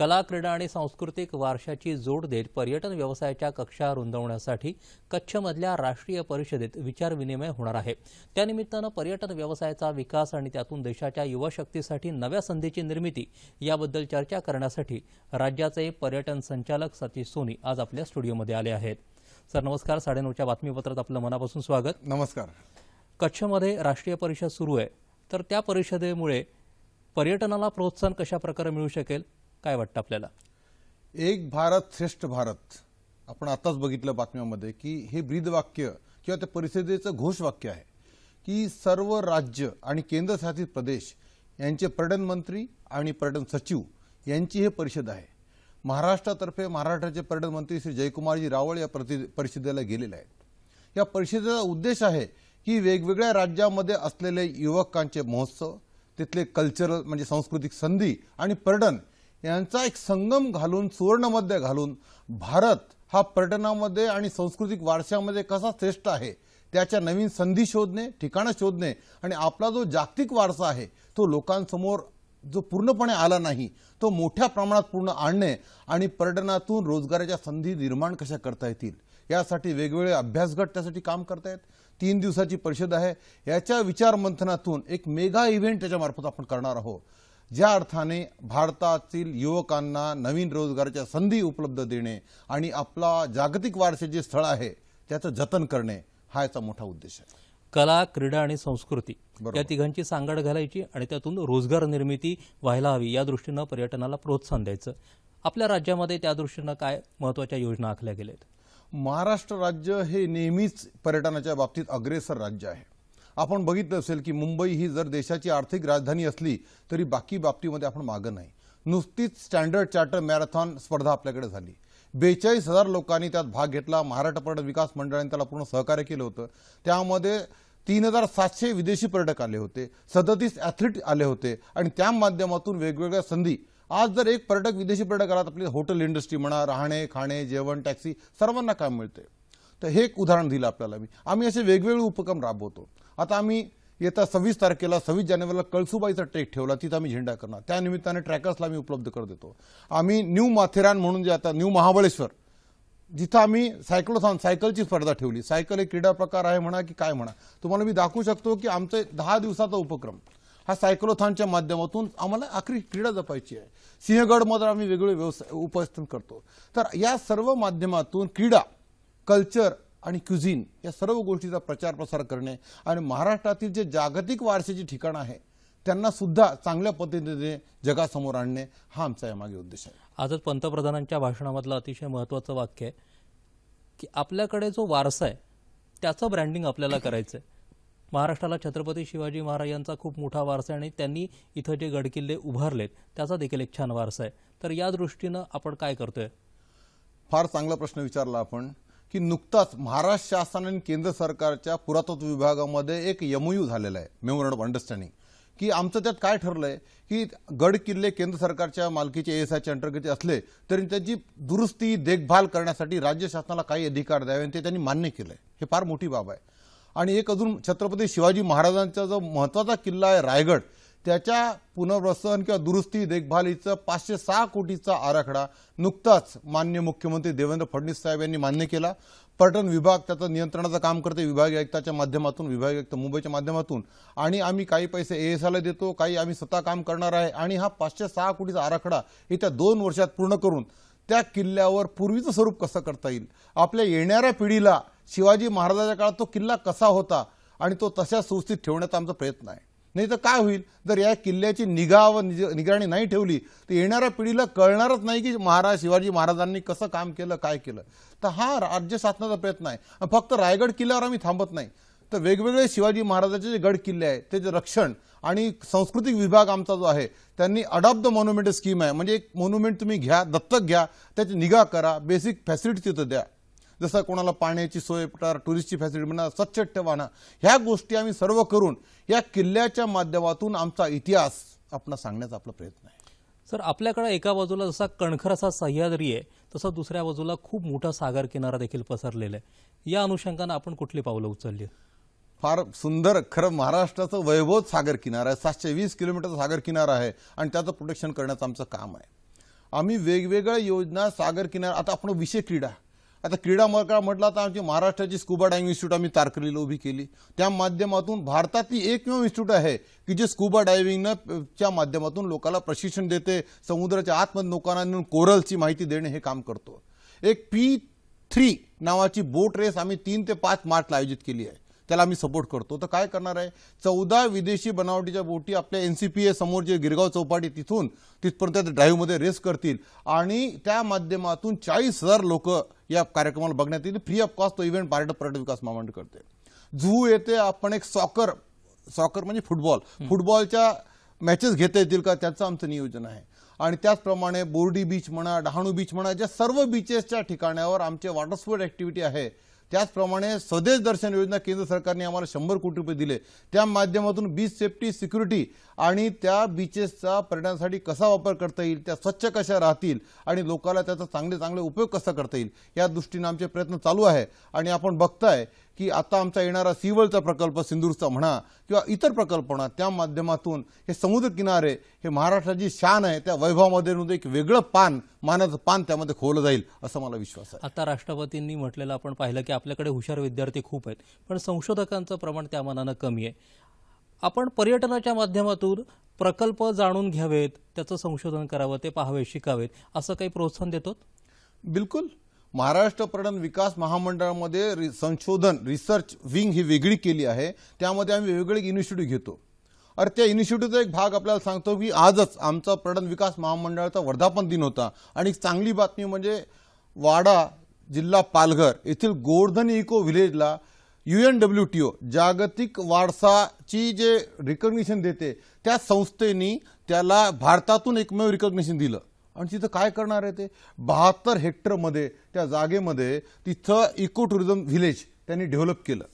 कला क्रीडा आणि सांस्कृतिक वारशाची जोड देत पर्यटन व्यवसायाच्या कक्षा रुंदवण्यासाठी कच्छमधल्या राष्ट्रीय परिषदेत विचारविनिमय होणार आहे. त्यानिमित्तानं पर्यटन व्यवसायाचा विकास आणि त्यातून देशाच्या युवाशक्तीसाठी नव्या संधीची निर्मिती याबद्दल चर्चा करण्यासाठी राज्याचे पर्यटन संचालक सतीश सोनी आज आपल्या स्टुडिओमध्ये आले आहेत. सर नमस्कार. साडेनऊच्या बातमीपत्रात आपलं मनापासून स्वागत. नमस्कार. कच्छमध्ये राष्ट्रीय परिषद सुरू आहे. तर त्या परिषदेमुळे पर्यटनाला प्रोत्साहन कशा प्रकारे मिळू शकेल? काय वाटतं आपल्याला? एक भारत श्रेष्ठ भारत. आपण आताच बघितलं बातम्यामध्ये की हे ब्रीदवाक्य किंवा त्या परिषदेचं घोषवाक्य आहे की सर्व राज्य आणि केंद्रशासित प्रदेश यांचे पर्यटन मंत्री आणि पर्यटन सचिव यांची हे परिषद आहे. महाराष्ट्रातर्फे महाराष्ट्राचे पर्यटन मंत्री श्री जयकुमारजी रावळ या प्रति परिषदेला गेलेले आहेत. या परिषदेचा उद्देश आहे की वेगवेगळ्या राज्यामध्ये असलेले युवकांचे महोत्सव तिथले कल्चरल म्हणजे सांस्कृतिक संधी आणि पर्यटन यांचा एक संगम घालून सुवर्णमध्ये घालून भारत हा पर्यटनामध्ये आणि सांस्कृतिक वारशामध्ये कसा श्रेष्ठ आहे त्याच्या नवीन संधी शोधणे ठिकाणं शोधणे आणि आपला जो जागतिक वारसा आहे तो लोकांसमोर जो पूर्णपणे आला नाही तो मोठ्या प्रमाणात पूर्ण आणणे आणि पर्यटनातून रोजगाराच्या संधी निर्माण कशा करता येतील यासाठी वेगवेगळे अभ्यासगट त्यासाठी काम करतायत. तीन दिवसाची परिषद आहे. याच्या विचारमंथनातून एक मेगा इव्हेंट त्याच्यामार्फत आपण करणार आहोत. ज्या अर्थाने भारतातील युवकांना नवीन रोजगाराच्या संधी उपलब्ध देणे आणि आपला जागतिक वारसे जे स्थळ आहे त्याचं जतन करणे हा याचा मोठा उद्देश आहे. कला क्रीडा आणि संस्कृती. या तिघांची सांगड घालायची आणि त्यातून रोजगार निर्मिती व्हायला हवी या दृष्टीनं पर्यटनाला प्रोत्साहन द्यायचं. आपल्या राज्यामध्ये त्या दृष्टीनं काय महत्त्वाच्या योजना आखल्या गेल्यात महाराष्ट्र राज्य हे नेहमीच पर्यटनाच्या बाबतीत अग्रेसर राज्य आहे. आपण बघितलं असेल की मुंबई ही जर देशाची आर्थिक राजधानी असली तरी बाकी बाबतीमध्ये आपण मागं नाही. नुसतीच स्टँडर्ड चार्टर मॅरेथॉन स्पर्धा आपल्याकडे झाली. बेचाळीस हजार लोकांनी त्यात भाग घेतला. महाराष्ट्र पर्यटन विकास मंडळाने त्याला पूर्ण सहकार्य केलं होतं. त्यामध्ये तीन हजार सातशे विदेशी पर्यटक आले होते. सदतीस ॲथलीट आले होते. आणि त्या माध्यमातून वेगवेगळ्या संधी. आज जर एक पर्यटक विदेशी पर्यटक आला तर आपली हॉटेल इंडस्ट्री म्हणा राहणे खाणे जेवण टॅक्सी सर्वांना काम मिळते. तर हे एक उदाहरण दिलं आपल्याला मी. आम्ही असे वेगवेगळे उपक्रम राबवतो. आता आम्ही येत्या सव्वीस तारखेला सव्वीस जानेवारीला कळसुबाईचा ट्रेक ठेवला तिथं आम्ही झेंडा करणार. त्या निमित्ताने ट्रॅकर्सला आम्ही उपलब्ध कर देतो. आम्ही न्यू माथेरान म्हणून जे आता न्यू महाबळेश्वर जिथं आम्ही सायक्लोथॉन सायकलची स्पर्धा ठेवली. सायकल एक क्रीडा प्रकार आहे म्हणा की काय म्हणा. तुम्हाला मी दाखवू शकतो की आमचे दहा दिवसाचा उपक्रम हा सायक्लोथॉनच्या माध्यमातून आम्हाला आखरी क्रीडा जपायची आहे. सिंहगडमध्ये आम्ही वेगवेगळे व्यवसाय उपस्थान करतो. तर या सर्व माध्यमातून क्रीडा कल्चर आणि क्युझिन या सर्व गोष्टीचा प्रचार प्रसार करणे आणि महाराष्ट्रातील जे जागतिक वारशाची ठिकाणं आहे त्यांना सुद्धा चांगल्या पद्धतीने जगासमोर आणणे हा आमचा यामागे उद्देश आहे. आजच पंतप्रधानांच्या भाषणामधलं अतिशय महत्वाचं वाक्य आहे की आपल्याकडे जो वारसा आहे त्याचं ब्रँडिंग आपल्याला करायचं आहे. महाराष्ट्राला छत्रपती शिवाजी महाराजांचा खूप मोठा वारसा आहे आणि त्यांनी इथं जे गडकिल्ले उभारलेत त्याचा देखील एक छान वारसा आहे. तर या दृष्टीनं आपण काय करतोय? फार चांगला प्रश्न विचारला आपण. की नुकताच महाराष्ट्र शासन आणि केंद्र सरकारच्या पुरातत्व विभागामध्ये एक एमओयू झालेला आहे. मेमोरंड ऑफ अंडरस्टँडिंग की आमचं त्यात काय ठरलं आहे की गड किल्ले केंद्र सरकारच्या मालकीचे एस आयच्या अंतर्गत असले तरी त्याची दुरुस्ती देखभाल करण्यासाठी राज्य शासनाला काही अधिकार द्यावे आणि ते त्यांनी मान्य केलं आहे हे फार मोठी बाब आहे. आणि एक अजून छत्रपती शिवाजी महाराजांचा जो महत्त्वाचा किल्ला आहे रायगड त्याच्या पुनर्वसन किंवा दुरुस्ती देखभालीचं पाचशे सहा कोटीचा आराखडा नुकताच मान्य मुख्यमंत्री देवेंद्र फडणवीस साहेब यांनी मान्य केला. पर्यटन विभाग त्याचं नियंत्रणाचं काम करते. विभागीय आयुक्ताच्या माध्यमातून विभागीय आयुक्त मुंबईच्या माध्यमातून. आणि आम्ही काही पैसे ए एस आयला देतो काही आम्ही स्वतः काम करणार आहे. आणि हा पाचशे सहा कोटीचा आराखडा येत्या दोन वर्षात पूर्ण करून त्या किल्ल्यावर पूर्वीचं स्वरूप कसं करता येईल? आपल्या येणाऱ्या पिढीला शिवाजी महाराजाच्या काळात तो किल्ला कसा होता? आणि तो तशा सुस्थित ठेवण्याचा आमचा प्रयत्न आहे. नाही तर काय होईल? जर या किल्ल्याची निगा व निज- निगराणी नाही ठेवली तर येणाऱ्या पिढीला कळणारच नाही की महाराज शिवाजी महाराजांनी कसं काम केलं काय केलं. तर हा राज्य शासनाचा प्रयत्न आहे. फक्त रायगड किल्ल्यावर आम्ही थांबत नाही. तर वेगवेगळे शिवाजी महाराजाचे जे गड किल्ले आहेत त्याचे रक्षण आणि सांस्कृतिक विभाग आमचा जो आहे त्यांनी अडॉप्ट द मॉन्युमेंट स्कीम आहे. म्हणजे एक मॉन्युमेंट तुम्ही घ्या दत्तक घ्या त्याची निगा करा बेसिक फॅसिलिटी तिथं द्या. जसं कोणाला पाण्याची सोय टुरिस्टची फॅसिलिटी म्हणा स्वच्छ ठेवाना ह्या गोष्टी आम्ही सर्व करून या किल्ल्याच्या माध्यमातून आमचा इतिहास आपण सांगण्याचा आपला प्रयत्न आहे. सर आपल्याकडे एका बाजूला जसा कणखर असा सह्याद्री आहे तसं दुसऱ्या बाजूला खूप मोठा सागर किनारा देखील पसरलेला आहे. या अनुषंगानं आपण कुठली पावलं उचलली? फार सुंदर खरं महाराष्ट्राचं वैभव सागर किनारा आहे. सातशे वीस किलोमीटरचा सागर किनारा आहे आणि त्याचं प्रोटेक्शन करण्याचं आमचं काम आहे. आम्ही वेगवेगळ्या योजना सागर किनार आता आपण विषय क्रीडा आता क्रीडा मका म्हटलं तर आमची महाराष्ट्राची स्कुबा डायविंग इन्स्टिट्यूट आम्ही तारकर्लीला उभी केली. त्या माध्यमातून भारतातली एकमेव इन्स्टिट्यूट आहे की जे स्कुबा डायव्हिंगनं च्या माध्यमातून लोकांना प्रशिक्षण देते समुद्राच्या आतमध्ये लोकांना नेऊन कोरलची माहिती देणे हे काम करतो. एक पी थ्री नावाची बोट रेस आम्ही तीन ते पाच मार्चला आयोजित केली आहे. त्याला आम्ही सपोर्ट करतो. तर काय करणार आहे? चौदा विदेशी बनावटीच्या बोटी आपल्या एन सी पी ए समोर जे गिरगाव चौपाटी तिथून तिथपर्यंत ड्राईव्हमध्ये रेस करतील. आणि त्या माध्यमातून चाळीस हजार लोक या कार्यक्रमाला बघण्यात येतील फ्री ऑफ कॉस्ट तो इव्हेंट पर्यटन पर्यटन विकास महामंडळ करते. झू येथे आपण एक सॉकर सॉकर म्हणजे फुटबॉल फुटबॉलच्या मॅचेस घेता येतील का त्याचं आमचं नियोजन आहे. आणि त्याचप्रमाणे बोर्डी बीच म्हणा डहाणू बीच म्हणा ज्या सर्व बीचेसच्या ठिकाणावर आमचे वॉटर स्पोर्ट ऍक्टिव्हिटी आहे. त्याचप्रमाणे स्वदेश दर्शन योजना केंद्र सरकारने आम्हाला शंभर कोटी रुपये दिले. त्या माध्यमातून बीच सेफ्टी सिक्युरिटी आणि त्या बीचेसचा पर्यटनासाठी कसा वापर करता येईल त्या स्वच्छ कशा राहतील आणि लोकांना त्याचा चांगले चांगले उपयोग कसा करता येईल या दृष्टीनं आमचे प्रयत्न चालू आहे. आणि आपण बघताय की आता आमचा येणारा सिवलचा प्रकल्प सिंदूरचा म्हणा किंवा इतर प्रकल्प म्हणा त्या माध्यमातून हे समुद्र किनारे हे महाराष्ट्राची शान आहे त्या वैभवामध्ये एक वेगळं पान मानाचं पान त्यामध्ये खोवलं जाईल असा मला विश्वास आहे. आता राष्ट्रपतींनी म्हटलेलं आपण पाहिलं की आपल्याकडे हुशार विद्यार्थी खूप आहेत पण संशोधकांचं प्रमाण त्या मानानं कमी आहे. आपण पर्यटनाच्या माध्यमातून प्रकल्प जाणून घ्यावेत त्याचं संशोधन करावं ते पाहावे शिकावेत असं काही प्रोत्साहन देतो बिलकुल. महाराष्ट्र पर्यटन विकास महामंडळामध्ये रि- संशोधन रिसर्च विंग ही वेगळी केली आहे. त्यामध्ये आम्ही वेगवेगळे इनिशिएटिव्ह घेतो. अरे त्या इनिशिएटिव्हचा एक भाग आपल्याला सांगतो की आजच आमचा पर्यटन विकास महामंडळाचा वर्धापन दिन होता. आणि चांगली बातमी म्हणजे वाडा जिल्हा पालघर येथील गोवर्धन इको व्हिलेजला डब्ल्यू टी ओ जागतिक वारसाची जे रिकग्निशन देते त्या संस्थेनी त्याला भारतातून एकमेव रिकग्निशन दिलं. आणि तिथं काय करणार आहे ते? बहात्तर हेक्टरमध्ये त्या जागेमध्ये तिथं इको टुरिझम व्हिलेज त्यांनी डेव्हलप केलं.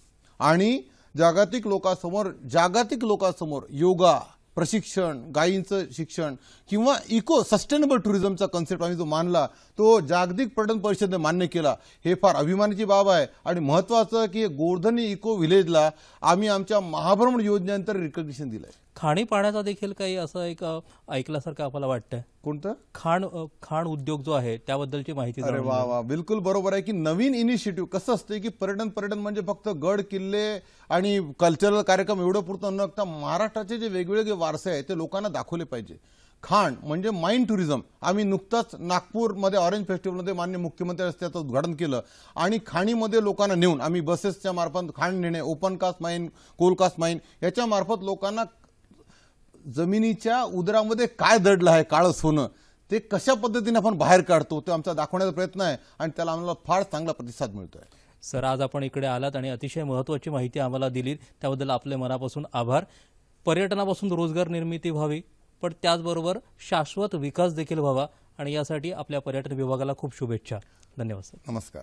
आणि जागतिक लोकांसमोर जागतिक लोकांसमोर योगा प्रशिक्षण गायींचं शिक्षण किंवा इको सस्टेनेबल टुरिझमचा कन्सेप्ट आम्ही जो मानला तो जागतिक पर्यटन परिषदेने मान्य केला. हे फार अभिमानाची बाब आहे आणि महत्त्वाचं की गोर्धनी इको व्हिलेजला आम्ही आमच्या महाभ्रमण योजनेनंतर रिकग्निशन दिलं आहे पाण्याचा देखील काही असं एक ऐकल्यासारखं आपल्याला वाटतंय. कोणतं? खाण खाण उद्योग जो आहे त्याबद्दलची माहिती अरे वा वा. बिलकुल बरोबर आहे की नवीन इनिशिएटिव्ह कसं असते की पर्यटन पर्यटन म्हणजे फक्त गड किल्ले आणि कल्चरल कार्यक्रम एवढं पुरतं न बघता महाराष्ट्राचे जे वेगवेगळे वारसे आहेत ते लोकांना दाखवले पाहिजे. खाण म्हणजे माइंड टुरिझम आम्ही नुकताच नागपूरमध्ये ऑरेंज फेस्टिवलमध्ये मान्य मुख्यमंत्री त्याचं उद्घाटन केलं. आणि खाणीमध्ये लोकांना नेऊन आम्ही बसेसच्या मार्फत खाण नेणे open cast mine coal cast mine याच्या मार्फत लोकांना जमिनीच्या उदरामध्ये काय दडलं आहे काळं सोनं ते कशा पद्धतीने आपण बाहेर काढतो ते आमचा दाखवण्याचा प्रयत्न आहे आणि त्याला आम्हाला फार चांगला प्रतिसाद मिळतोय. सर आज आपण इकडे आलात आणि अतिशय महत्त्वाची माहिती आम्हाला दिली त्याबद्दल आपले मनापासून आभार. पर्यटनापासून रोजगार निर्मिती व्हावी पण त्याचबरोबर शाश्वत विकास देखील व्हावा आणि यासाठी आपल्या पर्यटन विभागाला खूप शुभेच्छा. धन्यवाद सर. नमस्कार.